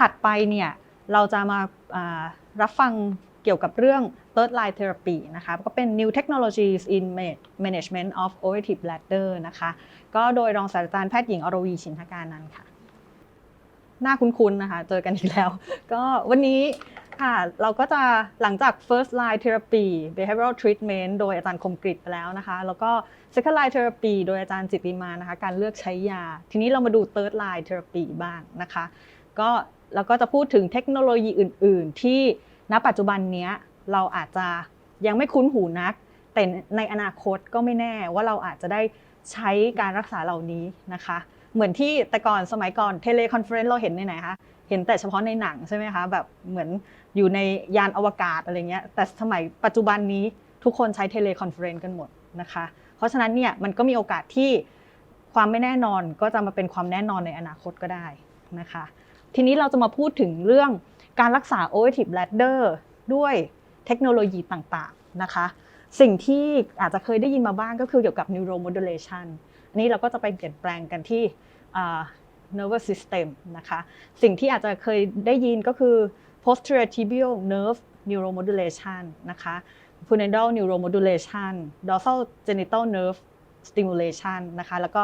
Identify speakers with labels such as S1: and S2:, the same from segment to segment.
S1: ถัดไปเนี่ยเราจะมาารับฟังเกี่ยวกับเรื่อง third line therapy นะคะก็เป็น new technologies in management of o v e r a t i v e bladder นะคะก็โดยรองศาสตราจารย์แพทย์หญิงอรวีชินทการนันค่ะ หน้าคุ้นๆนะคะ เจอกันอีกแล้ว ก็วันนี้ค่ะ เราก็จะหลังจาก first line therapy behavioral treatment โดยอาจารย์คมกริตไปแล้วนะคะ แล้วก็ second line therapy โดยอาจารย์จิตติมานะคะ การเลือกใช้ยา ทีนี้เรามาดู third line therapy บ้างนะคะ ก็ เราก็จะพูดถึงเทคโนโลยีอื่น ๆ ที่ณปัจจุบันเนี้ยเราอาจจะยังไม่คุ้นหูนัก แต่ในอนาคตก็ไม่แน่ว่าเราอาจจะได้ใช้การรักษาเหล่านี้นะคะ เหมือนที่แต่ก่อนสมัยก่อนเทเลคอนเฟอเรนซ์เราเห็นในไหนคะเห็นแต่เฉพาะในหนังใช่ไหมคะแบบเหมือนอยู่ในยานอวกาศอะไรเงี้ยแต่สมัยปัจจุบันนี้ทุกคนใช้เทเลคอนเฟอเรนซ์กันหมดนะคะ เพราะฉะนั้นเนี่ยมันก็มีโอกาสที่ความไม่แน่นอนก็จะมาเป็นความแน่นอนในอนาคตก็ได้นะคะ ทีนี้เราจะมาพูดถึงเรื่องการรักษา Oative bladder ด้วยเทคโนโลยีต่างๆนะคะ สิ่งที่อาจจะเคยได้ยินมาบ้างก็คือเกี่ยวกับ neuromodulation อันนี้เราก็จะไปเปลี่ยนแปลงกันที่ nervous system นะคะ สิ่งที่อาจจะเคยได้ยินก็คือ posterior tibial nerve neuromodulation นะคะ pudendal neuromodulation dorsal genital nerve stimulation นะคะ แล้วก็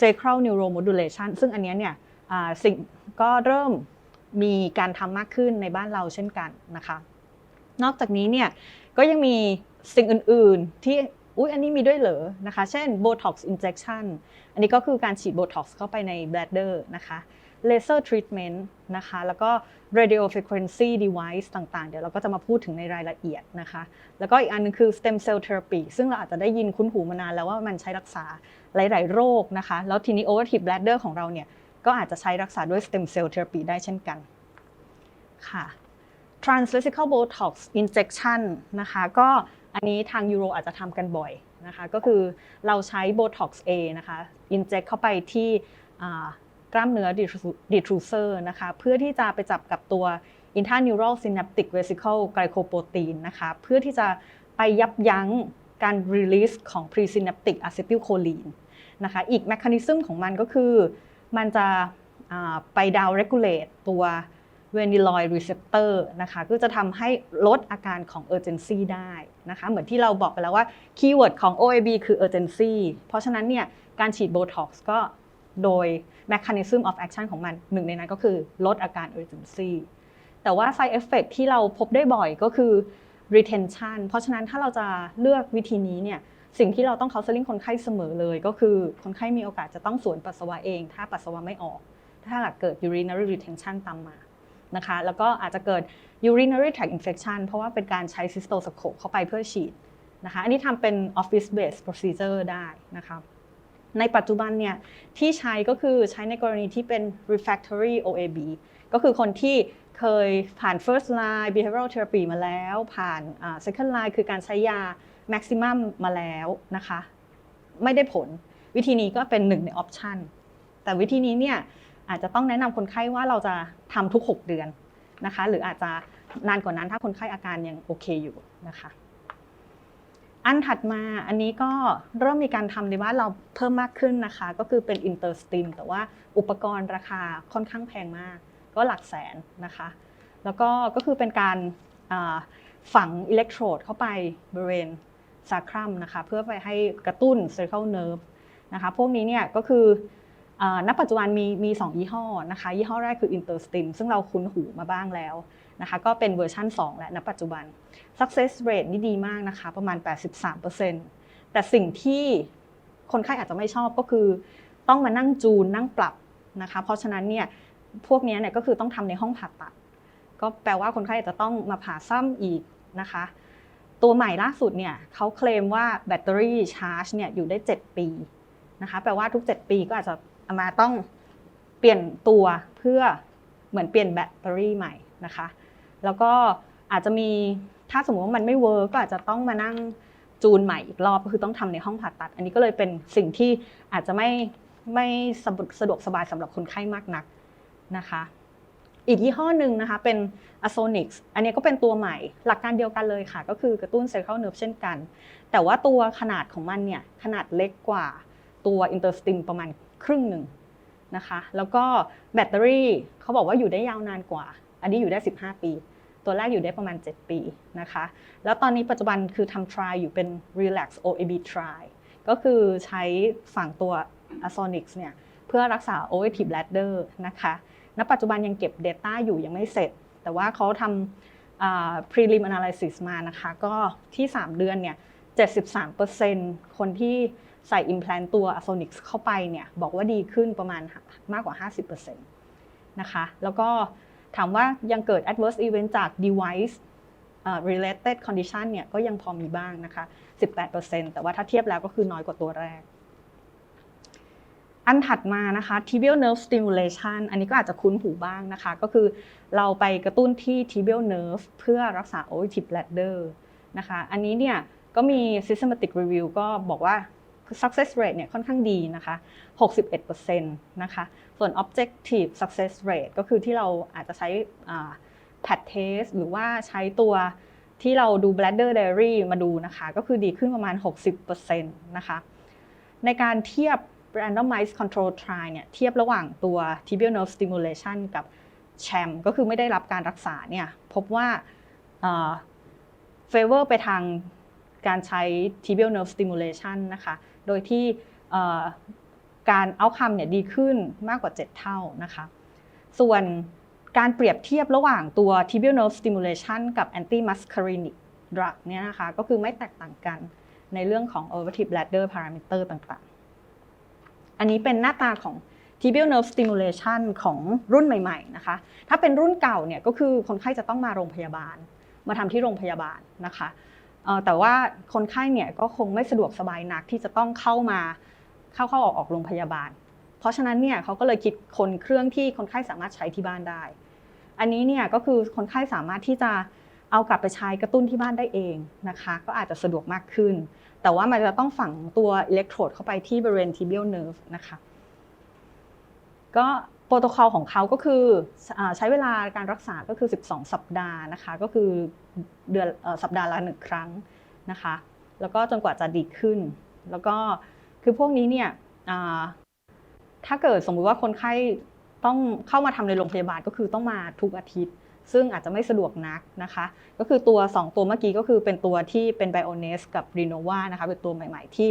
S1: sacral neuromodulation ซึ่งอันนี้เนี่ยสิ่ง ก็เริ่มมีการทำมากขึ้นในบ้านเราเช่นกันนะคะ นอกจากนี้เนี่ยก็ยังมีสิ่งอื่นๆที่อุ๊ยอันนี้มีด้วยเหรอนะคะ เช่น Botox injection อันนี้ก็คือการฉีด Botox เข้าไปใน bladder นะคะ laser treatment นะคะ แล้วก็ radio frequency device ต่างๆ เดี๋ยวเราก็จะมาพูดถึงในรายละเอียดนะคะ แล้วก็อีกอันนึงคือ stem cell therapy ซึ่งเราอาจจะได้ยินคุ้นหูมานานแล้วว่ามันใช้รักษาหลาย ๆ โรคนะคะ แล้วทีนี้ overactive bladder ของเราเนี่ย ก็อาจจะใช้รักษาด้วยสเต็มเซลล์เทอร์ปีได้เช่นกันค่ะ translucical botox injection นะคะก็อันนี้ทางยูโรอาจจะทำกันบ่อยนะคะก็คือเราใช้ botox A นะคะ inject เข้าไปที่กล้ามเนื้อ detrusor นะคะเพื่อที่จะไปจับกับตัว intraneural synaptic vesicle glycoprotein นะคะเพื่อที่จะไปยับยั้งการ release ของ presynaptic acetylcholine นะคะอีก mechanism ของมันก็คือ มันจะไป down regulate ตัว vanilloid receptor นะคะก็จะทำให้ลดอาการของ urgency ได้นะคะเหมือนที่เราบอกไปแล้วว่าคีย์เวิร์ดของ OAB คือ urgency เพราะฉะนั้นเนี่ยการฉีด Botox ก็โดย mechanism of action ของมันหนึ่งในนั้นก็คือลดอาการ urgency แต่ว่า side effect ที่เราพบได้บ่อยก็คือ retention เพราะฉะนั้นถ้าเราจะเลือกวิธีนี้เนี่ย สิ่งที่เราต้อง counseling คนไข้เสมอเลย ก็คือคนไข้มีโอกาสจะต้องสวนปัสสาวะเอง ถ้าปัสสาวะไม่ออก ถ้าหากเกิด urinary retention ตามมานะคะแล้วก็อาจจะเกิด urinary tract infection เพราะว่าเป็นการใช้ cystoscope เข้าไปเพื่อฉีดนะคะอันนี้ทำเป็น office based procedure ได้นะคะในปัจจุบันเนี่ยที่ใช้ก็คือใช้ในกรณีที่เป็น refractory OAB ก็คือคนที่เคยผ่าน first line behavioral therapy มาแล้ว ผ่าน second line คือการใช้ยา maximum มาแล้วนะคะ ไม่ได้ผลวิธีนี้ก็เป็นหนึ่งใน option แต่วิธีนี้เนี่ยอาจจะต้องแนะนำคนไข้ว่าเราจะทำทุก 6 เดือนนะคะ หรืออาจจะนานกว่านั้นถ้าคนไข้อาการยังโอเคอยู่นะคะ อันถัดมาอันนี้ก็เริ่มมีการทำในบ้านเราเพิ่มมากขึ้นนะคะ ก็คือเป็นอินเตอร์สติมแต่ว่าอุปกรณ์ราคาค่อนข้างแพงมาก ก็หลักแสนนะคะ แล้วก็ก็คือเป็นการฝังอิเล็กโทรดเข้าไปบริเวณ ซาครัมนะคะเพื่อไปให้กระตุ้น cervical nerve นะคะพวกนี้เนี่ยก็คือณปัจจุบันมีมี2ยี่ห้อนะคะยี่ห้อแรกคือ Interstim ซึ่งเราคุ้นหูมาบ้างแล้วนะคะก็เป็นเวอร์ชัน2 และณปัจจุบัน success rate นี่ดีมากนะคะประมาณ 83%แต่สิ่งที่คนไข้อาจจะไม่ชอบก็คือ ต้องมานั่งจูนนั่งปรับนะคะเพราะฉะนั้นเนี่ยพวกนี้เนี่ยก็คือต้องทำในห้องผ่าตัด ก็แปลว่าคนไข้อาจจะต้องมาผ่าซ้ำอีกนะคะ ตัวใหม่ล่าสุดเนี่ยเขาเคลมว่าแบตเตอรี่ชาร์จเนี่ยอยู่ได้ 7 ปีนะคะแปลว่าทุก 7 ปีก็อาจจะอามาต้องเปลี่ยนตัวเพื่อเหมือนเปลี่ยนแบตเตอรี่ใหม่นะคะ แล้วก็อาจจะมีถ้าสมมติว่ามันไม่เวิร์กก็อาจจะต้องมานั่งจูนใหม่อีกรอบก็คือต้องทำในห้องผ่าตัด อันนี้ก็เลยเป็นสิ่งที่อาจจะไม่ไม่สะดวกสบายสำหรับคนไข้มากนักนะคะ อีกยี่ห้อหนึ่งนะคะเป็น a s o n i x อันนี้ก็เป็นตัวใหม่หลักการเดียวกันเลยค่ะ ก็คือกระตุ้น central nerve เช่นกัน แต่ว่าตัวขนาดของมันเนี่ยขนาดเล็กกว่าตัว interstim ประมาณครึ่งหนึ่งนะคะ แล้วก็แบตเตอรี่เขาบอกว่าอยู่ได้ยาวนานกว่า อันนี้อยู่ได้ 15 ปี ตัวแรกอยู่ได้ประมาณ 7 ปีนะคะ แล้วตอนนี้ปัจจุบันคือทำ try อยู่เป็น relax OAB try ก็คือใช้ฝั่งตัว Asonics เนี่ยเพื่อรักษา overactive bladder นะคะ ณปัจจุบันยังเก็บ Data อยู่ยังไม่เสร็จ แต่ว่าเขาทำ prelim analysis มานะคะ ก็ที่ 3 เดือนเนี่ย73%คนที่ใส่ implant ตัว a s o n i c เข้าไปเนี่ยบอกว่าดีขึ้นประมาณมากกว่า 50%นะคะ แล้วก็ถามว่ายังเกิด adverse event จาก device related condition เนี่ยก็ยังพอมีบ้างนะคะ 18%แต่ว่าถ้าเทียบแล้วก็คือน้อยกว่าตัวแรก อันถัดมานะคะ tibial nerve stimulation อันนี้ก็อาจจะคุ้นหูบ้างนะคะ ก็คือเราไปกระตุ้นที่ tibial nerve เพื่อรักษา overactive bladder นะคะ อันนี้เนี่ยก็มี systematic review ก็บอกว่า success rate เนี่ยค่อนข้างดีนะคะ 61%นะคะ ส่วน objective success rate ก็คือที่เราอาจจะใช้ pad test หรือว่าใช้ตัวที่เราดู bladder diary มาดูนะคะ ก็คือดีขึ้นประมาณ 60%นะคะ ในการเทียบ randomized control trial เนี่ยเทียบระหว่างตัว tibial nerve stimulation กับแชมก็คือไม่ได้รับการรักษาเนี่ยพบว่าเฟเวอร์ไปทางการใช้ tibial nerve stimulation นะคะโดยที่การเอาคำเนี่ยดีขึ้นมากกว่า 7 เท่านะคะส่วนการเปรียบเทียบระหว่างตัว tibial nerve stimulation กับ anti muscarinic drug เนี่ยนะคะก็คือไม่แตกต่างกันในเรื่องของ overactive bladder parameter ต่าง อันนี้เป็นหน้าตาของ tibial nerve stimulation ของรุ่นใหม่ๆนะคะ ถ้าเป็นรุ่นเก่าเนี่ยก็คือคนไข้จะต้องมาโรงพยาบาล มาทำที่โรงพยาบาลนะคะแต่ว่าคนไข้เนี่ยก็คงไม่สะดวกสบายนักที่จะต้องเข้ามาเข้าเข้าออกออกโรงพยาบาล เพราะฉะนั้นเนี่ยเขาก็เลยคิดคนเครื่องที่คนไข้สามารถใช้ที่บ้านได้ อันนี้เนี่ยก็คือคนไข้สามารถที่จะ เอากลับไปใช้กระตุ้นที่บ้านได้เองนะคะ ก็อาจจะสะดวกมากขึ้น แต่ว่ามันจะต้องฝังตัวอิเล็กโทรดเข้าไปที่บริเวณ tibial nerve นะคะ ก็โปรโตคอลของเขาก็คือใช้เวลาการรักษาก็คือ 12 สัปดาห์นะคะ ก็คือเดือนสัปดาห์ละหนึ่งครั้งนะคะ แล้วก็จนกว่าจะดีขึ้น แล้วก็คือพวกนี้เนี่ยถ้าเกิดสมมุติว่าคนไข้ต้องเข้ามาทำในโรงพยาบาลก็คือต้องมาทุกอาทิตย์ ซึ่งอาจจะไม่สะดวกนักนะคะ ก็คือตัว 2 ตัวเมื่อกี้ก็คือเป็นตัวที่เป็น b i o n e s กับ r e n o v a นะคะเป็นตัวใหม่ ๆ ที่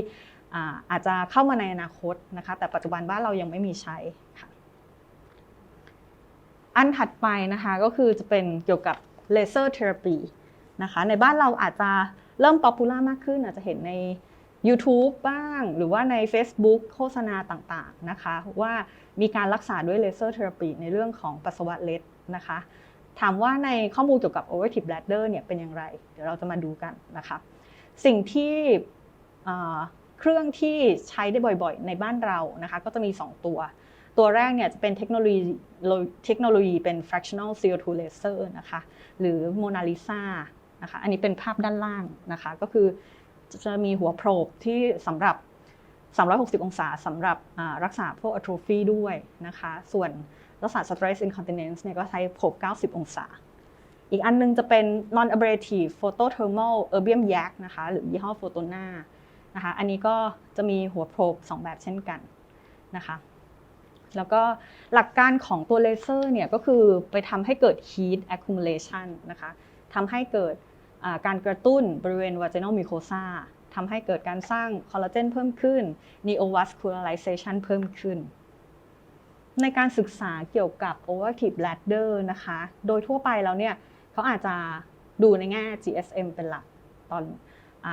S1: อาอาจจะเข้ามาในอนาคตนะคะแต่ปัจจุบันบ้านเรายังไม่มีใช้ค่ะอันถัดไปนะคะก็คือจะเป็นเกี่ยวกับเลเซอร์เทอราปีนะคะในบ้านเราอาจจะเริ่มป๊อปปูล่ามากขึ้นอาจจะเห็นใน YouTube บ้างหรือว่าใน Facebook โฆษณาต่างๆนะคะว่ามีการรักษาด้วยเลเซอร์เทอราปีในเรื่องของปัสสาวะเล็ดนะคะ ถามว่าในข้อมูลเกี่ยวกับ overactive bladder เนี่ยเป็นอย่างไร เดี๋ยวเราจะมาดูกันนะคะ สิ่งที่เครื่องที่ใช้ได้บ่อยๆ ในบ้านเรานะคะ ก็จะมี 2 ตัว ตัวแรกเนี่ยจะเป็นเทคโนโลยีเทคโนโลยีเป็น fractional CO2 laser นะคะ หรือ Mona Lisa นะคะ อันนี้เป็นภาพด้านล่างนะคะ ก็คือจะมีหัวโพรบที่สำหรับ 360 องศาสำหรับรักษาพวก atrophy ด้วยนะคะ ส่วน รักษา stress incontinence เนี่ยก็ใช้โพบ90 องศา อีกอันนึงจะเป็น non abrasive photothermal erbium yak นะคะหรือยี่ห้อ Photona นะคะอันนี้ก็จะมีหัวโพบ2 แบบเช่นกันนะคะแล้วก็หลักการของตัวเลเซอร์เนี่ยก็คือไปทำให้เกิด heat accumulation นะคะทำให้เกิดการกระตุ้นบริเวณ vaginal mucosa ทำให้เกิดการสร้างคอลลาเจนเพิ่มขึ้น neovascularization เพิ่มขึ้น ในการศึกษาเกี่ยวกับ overactive bladder นะคะ โดยทั่วไปแล้วเนี่ยเขาอาจจะดูในแง่ GSM เป็นหลักตอนอ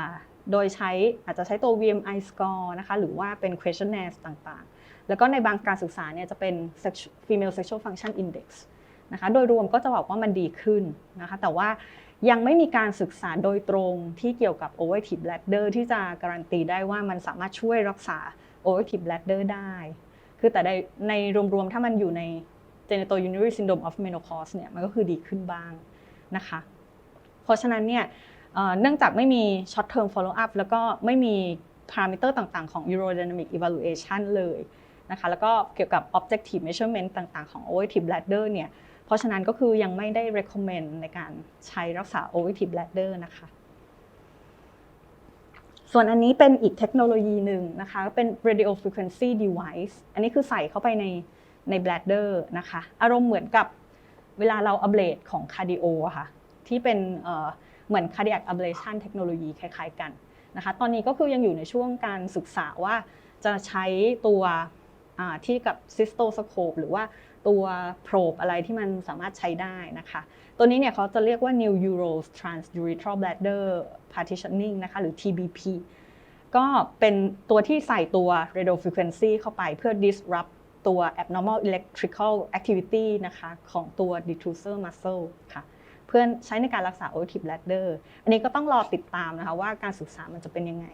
S1: โดยใช้อาจจะใช้ตัว VMI score นะคะ หรือว่าเป็น questionnaire ต่างๆ แล้วก็ในบางการศึกษาเนี่ยจะเป็น female sexual function index นะคะ โดยรวมก็จะบอกว่ามันดีขึ้นนะคะ แต่ว่ายังไม่มีการศึกษาโดยตรงที่เกี่ยวกับ overactive bladder ที่จะการันตีได้ว่ามันสามารถช่วยรักษา overactive bladder ได้ คือแต่ในในรวมๆ ถ้ามันอยู่ใน genital urinary syndrome of menopause เนี่ยมันก็คือดีขึ้นบ้างนะคะ เพราะฉะนั้นเนี่ยเนื่องจากไม่มี short term follow up แล้วก็ไม่มีพารามิเตอร์ต่างๆ ของ urodynamic evaluation เลยนะคะแล้วก็เกี่ยวกับ objective measurement ต่างๆ ของ overactive bladder เนี่ยเพราะฉะนั้นก็คือยังไม่ได้ recommend ในการใช้รักษา overactive bladder นะคะ ส่วนอันนี้เป็นอีกเทคโนโลยีหนึ่งนะคะเป็น radio frequency device อันนี้คือใส่เข้าไปในใน bladder นะคะ อารมณ์เหมือนกับเวลาเรา ablate ของ cardio อะค่ะที่เป็นเหมือน cardiac ablation เทคโนโลยีคล้ายๆกันนะคะ ตอนนี้ก็คือยังอยู่ในช่วงการศึกษาว่าจะใช้ตัวที่กับ cystoscope หรือว่าตัว probe อะไรที่มันสามารถใช้ได้นะคะ ตัวนี้เนี่ยเขาจะเรียกว่า new euro transurethral bladder partitioning นะคะหรือ TBP ก็เป็นตัวที่ใส่ตัว radio frequency เข้าไปเพื่อ disrupt ตัว abnormal electrical activity นะคะของตัว detrusor muscle ค่ะ เพื่อใช้ในการรักษา overactive bladder อันนี้ก็ต้องรอติดตามนะคะว่าการศึกษามันจะเป็นยังไง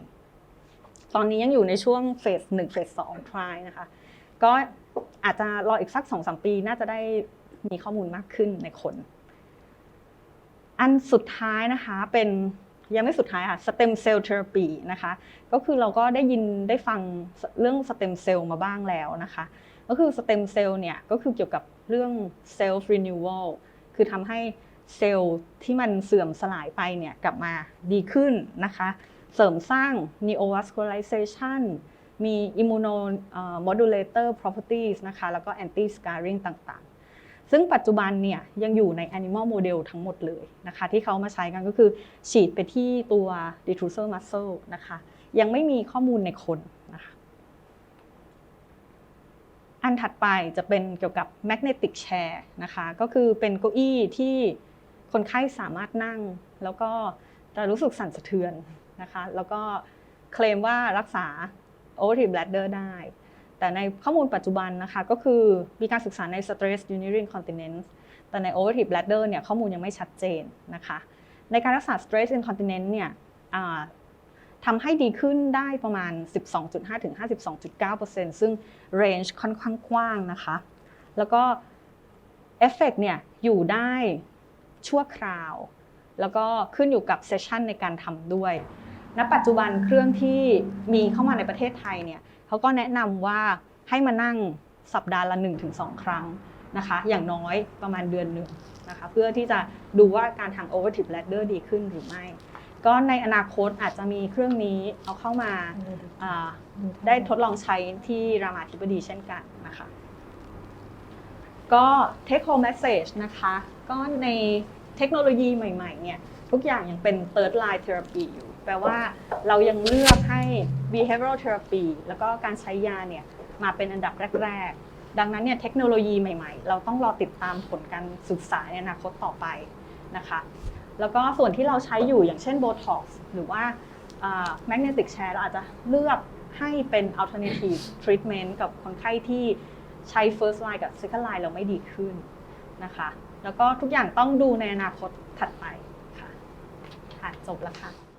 S1: ตอนนี้ยังอยู่ในช่วงเฟส1เฟส2 try นะคะ ก็อาจจะรออีกสัก2-3ปีน่าจะได้มีข้อมูลมากขึ้นในคน อันสุดท้ายนะคะเป็นยังไม่สุดท้ายค่ะ stem cell therapy นะคะก็คือเราก็ได้ยินได้ฟังเรื่อง stem cell มาบ้างแล้วนะคะก็คือ stem cell เนี่ยก็คือเกี่ยวกับเรื่อง self renewal คือทำให้เซลล์ที่มันเสื่อมสลายไปเนี่ยกลับมาดีขึ้นนะคะเสริมสร้าง neovascularization มี immunomodulator properties นะคะแล้วก็ anti scarring ต่าง ซึ่งปัจจุบันเนี่ยยังอยู่ใน animal model ทั้งหมดเลยนะคะที่เขามาใช้กันก็คือฉีดไปที่ตัว detrusor muscle นะคะยังไม่มีข้อมูลในคนนะคะอันถัดไปจะเป็นเกี่ยวกับ magnetic chair นะคะก็คือเป็นเก้าอี้ที่คนไข้สามารถนั่ง แล้วก็จะรู้สึกสั่นสะเทือนนะคะแล้วก็เคลมว่ารักษา o v e r t i v e bladder ได้ แต่ในข้อมูลปัจจุบันนะคะก็คือมีการศึกษาใน stress urinary incontinence แต่ใน overactive bladder เนี่ยข้อมูลยังไม่ชัดเจนนะคะ ในการรักษา stress incontinence เนี่ยทำให้ดีขึ้นได้ประมาณ 12.5ถึง52.9%ซึ่ง range ค่อนข้างกว้างนะคะ แล้วก็เอฟเฟกเนี่ยอยู่ได้ชั่วคราว แล้วก็ขึ้นอยู่กับเซสชันในการทำด้วย ณ ปัจจุบันเครื่องที่มีเข้ามาในประเทศไทยเนี่ย เขาก็แนะนำว่าให้มานั่งสัปดาห์ละ 1-2 ครั้งนะคะ อย่างน้อยประมาณเดือนหนึ่งนะคะเพื่อที่จะดูว่าการทาง overactive bladder ดีขึ้นหรือไม่ ก็ในอนาคตอาจจะมีเครื่องนี้เอาเข้ามาอ่าได้ทดลองใช้ที่รามาธิบดีเช่นกันนะคะก็ take home message นะคะก็ในเทคโนโลยีใหม่ๆเนี่ยทุกอย่างยังเป็น third line therapy อยู่ แปลว่าเรายังเลือกให้ behavioral therapy แล้วก็การใช้ยาเนี่ยมาเป็นอันดับแรก ๆ ดังนั้นเนี่ยเทคโนโลยีใหม่ๆ เราต้องรอติดตามผลการศึกษาในอนาคตต่อไปนะคะ แล้วก็ส่วนที่เราใช้อยู่อย่างเช่น Botox หรือว่า magnetic chair เราอาจจะเลือกให้เป็น alternative treatment กับคนไข้ที่ใช้ first line กับ second line เราไม่ดีขึ้นนะคะ แล้วก็ทุกอย่างต้องดูในอนาคตถัดไปค่ะ ค่ะจบแล้วค่ะ